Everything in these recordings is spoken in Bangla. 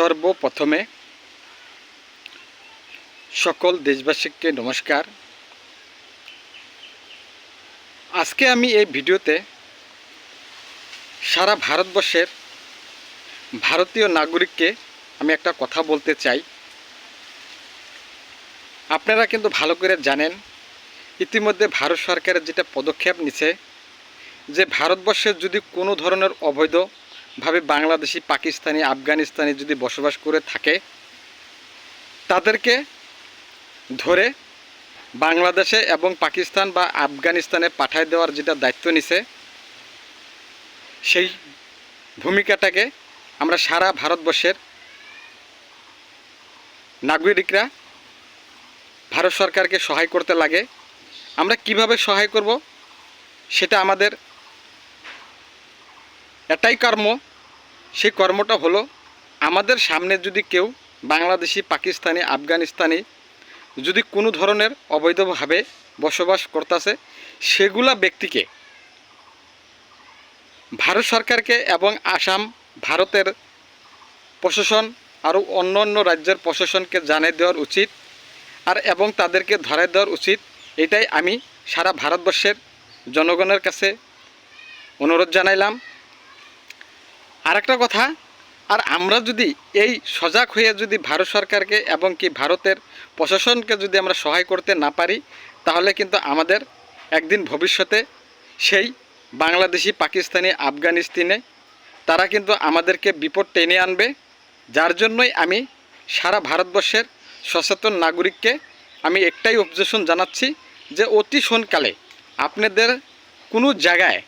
সর্বপ্রথমে সকল দেশবাসীকে নমস্কার। আজকে আমি এই ভিডিওতে সারা ভারতবর্ষের ভারতীয় নাগরিককে আমি একটা কথা বলতে চাই। আপনারা কিন্তু ভালো করে জানেন, ইতিমধ্যে ভারত সরকারের যেটা পদক্ষেপ নিছে, যে ভারতবর্ষের যদি কোনো ধরনের অবৈধভাবে বাংলাদেশি, পাকিস্তানি, আফগানিস্তানি যদি বসবাস করে থাকে, তাদেরকে ধরে বাংলাদেশে এবং পাকিস্তান বা আফগানিস্তানে পাঠায় দেওয়ার যেটা দায়িত্ব নিছে, সেই ভূমিকাটাকে আমরা সারা ভারতবর্ষের নাগরিকরা, ভারত সরকারকে সহায় করতে লাগে। আমরা কীভাবে সহায় করব, সেটা আমাদের এটাই কর্ম। সেই কর্মটা হলো, আমাদের সামনে যদি কেউ বাংলাদেশি, পাকিস্তানি, আফগানিস্তানি যদি কোনো ধরনের অবৈধভাবে বসবাস করতেছে, সেগুলা ব্যক্তিকে ভারত সরকারকে এবং আসাম ভারতের প্রশাসন আরও অন্য অন্য রাজ্যের প্রশাসনকে জানিয়ে দেওয়ার উচিত আর এবং তাদেরকে ধরে দেওয়ার উচিত, এটাই আমি সারা ভারতবর্ষের জনগণের কাছে অনুরোধ জানাইলাম। আর একটা কথা, আর আমরা যদি এই সজাগ হয়ে যদি ভারত সরকারকে এবং কি ভারতের প্রশাসনকে যদি আমরা সহায় করতে না পারি, তাহলে কিন্তু আমাদের একদিন ভবিষ্যতে সেই বাংলাদেশি, পাকিস্তানি, আফগানিস্তানে তারা কিন্তু আমাদেরকে বিপদ টেনে আনবে। যার জন্যই আমি সারা ভারতবর্ষের সচেতন নাগরিককে আমি একটাই অবজেশন জানাচ্ছি যে অতি সোনকালে আপনাদের কোনো জায়গায়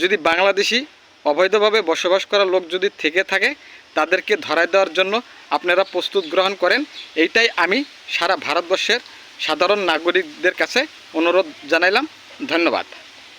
যদি বাংলাদেশি অবৈধভাবে বসবাস করা লোক যদি থেকে থাকে, তাদেরকে ধরায় দেওয়ার জন্য আপনারা প্রস্তুত গ্রহণ করেন। এইটাই আমি সারা ভারতবর্ষের সাধারণ নাগরিকদের কাছে অনুরোধ জানাইলাম। ধন্যবাদ।